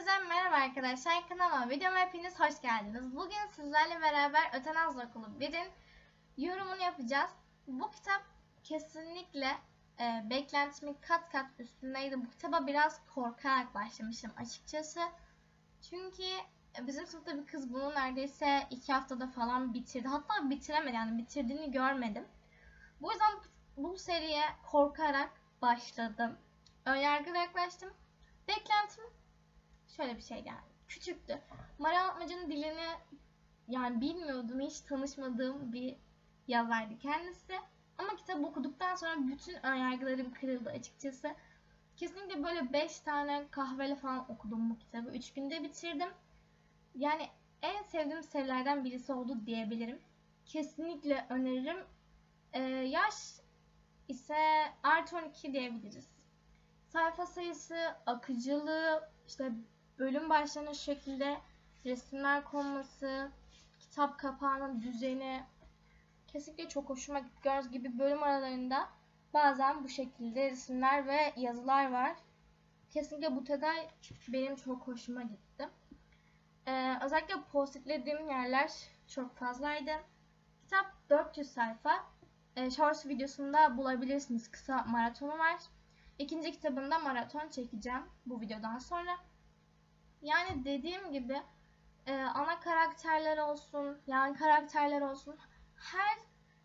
Herkese merhaba arkadaşlar. Kanalıma videoma hepiniz hoş geldiniz. Bugün sizlerle beraber Ötenaz Okulu 1'in yorumunu yapacağız. Bu kitap kesinlikle e, beklentimin kat kat üstündeydi. Bu kitaba biraz korkarak başlamışım açıkçası. Çünkü e, bizim sınıfta bir kız bunu neredeyse iki haftada falan bitirdi. Hatta bitiremedi yani bitirdiğini görmedim. Bu yüzden bu seriye korkarak başladım. Önyargılı yaklaştım. Beklentim şöyle bir şey geldi. Küçüktü. Maral Atmaca'nın dilini yani bilmiyordum. Hiç tanışmadığım bir yazardı kendisi. Ama kitabı okuduktan sonra bütün önyargılarım kırıldı açıkçası. Kesinlikle böyle 5 tane kahveyle falan okudum bu kitabı. 3 günde bitirdim. Yani en sevdiğim serilerden birisi oldu diyebilirim. Kesinlikle öneririm. Ee, yaş ise artı 12 diyebiliriz. Sayfa sayısı, akıcılığı, işte bölüm başlarına şekilde resimler konması, kitap kapağının düzeni kesinlikle çok hoşuma gitti. Gördüğünüz gibi bölüm aralarında bazen bu şekilde resimler ve yazılar var. Kesinlikle bu detay benim çok hoşuma gitti. Ee, özellikle postitlediğim yerler çok fazlaydı. Kitap 400 sayfa. Ee, Shorts videosunda bulabilirsiniz. Kısa maratonu var. İkinci kitabında maraton çekeceğim bu videodan sonra. Yani dediğim gibi e, ana karakterler olsun, yan karakterler olsun her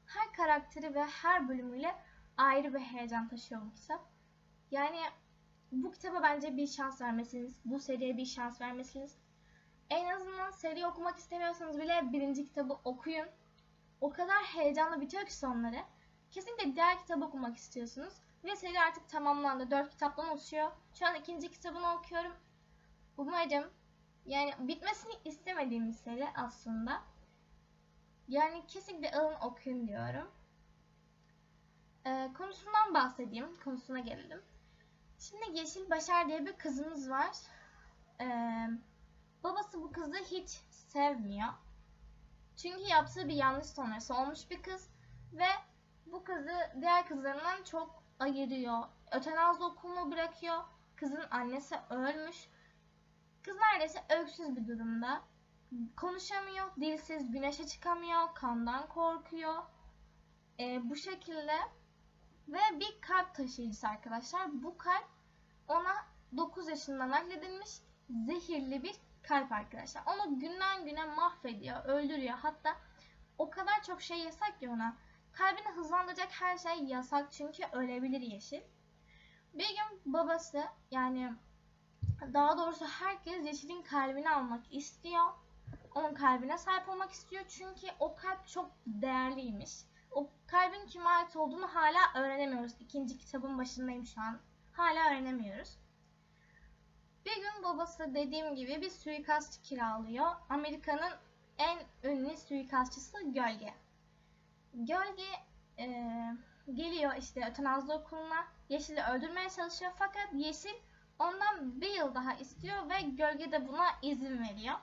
her karakteri ve her bölümüyle ayrı bir heyecan taşıyor bu kitap. Yani bu kitaba bence bir şans vermesiniz. Bu seriye bir şans vermesiniz. En azından seri okumak istemiyorsanız bile birinci kitabı okuyun. O kadar heyecanlı bitiyor ki sonları. Kesinlikle diğer kitabı okumak istiyorsunuz. Ve seri artık tamamlandı. Dört kitaptan oluşuyor. Şu an ikinci kitabını okuyorum. Umarım yani bitmesini istemediğim bir seri aslında. Yani kesinlikle alın okuyun diyorum. Ee, konusundan bahsedeyim. Konusuna gelelim. Şimdi Yeşil Başar diye bir kızımız var. Ee, babası bu kızı hiç sevmiyor. Çünkü yaptığı bir yanlış sonrası olmuş bir kız. Ve bu kızı diğer kızlarından çok ayırıyor. Ötenazlı okulunu bırakıyor. Kızın annesi ölmüş. Neredeyse öksüz bir durumda. Konuşamıyor, dilsiz, güneşe çıkamıyor, kandan korkuyor. Ee, bu şekilde ve bir kalp taşıyıcısı arkadaşlar. Bu kalp ona 9 yaşından nakledilmiş zehirli bir kalp arkadaşlar. Onu günden güne mahvediyor, öldürüyor. Hatta o kadar çok şey yasak ki ona. Kalbini hızlandıracak her şey yasak çünkü ölebilir Yeşil. Bir gün babası yani daha doğrusu herkes Yeşil'in kalbini almak istiyor. Onun kalbine sahip olmak istiyor çünkü o kalp çok değerliymiş. O kalbin kime ait olduğunu hala öğrenemiyoruz. İkinci kitabın başındayım şu an. Hala öğrenemiyoruz. Bir gün babası dediğim gibi bir suikastçı kiralıyor. Amerika'nın en ünlü suikastçısı Gölge. Gölge e, geliyor işte ötenazlı okuluna. Yeşil'i öldürmeye çalışıyor fakat Yeşil ondan bir yıl daha istiyor ve Gölge de buna izin veriyor.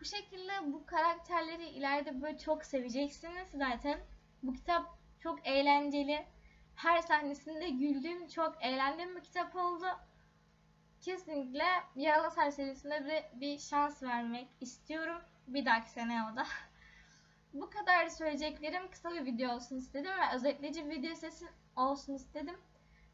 Bu şekilde bu karakterleri ileride böyle çok seveceksiniz zaten. Bu kitap çok eğlenceli. Her sahnesinde güldüğüm, çok eğlendiğim bir kitap oldu. Kesinlikle Yaralı Ser serisinde bir, bir şans vermek istiyorum. Bir dahaki sene o da. Bu kadar söyleyeceklerim kısa bir video olsun istedim ve özetleyici bir video sesi olsun istedim.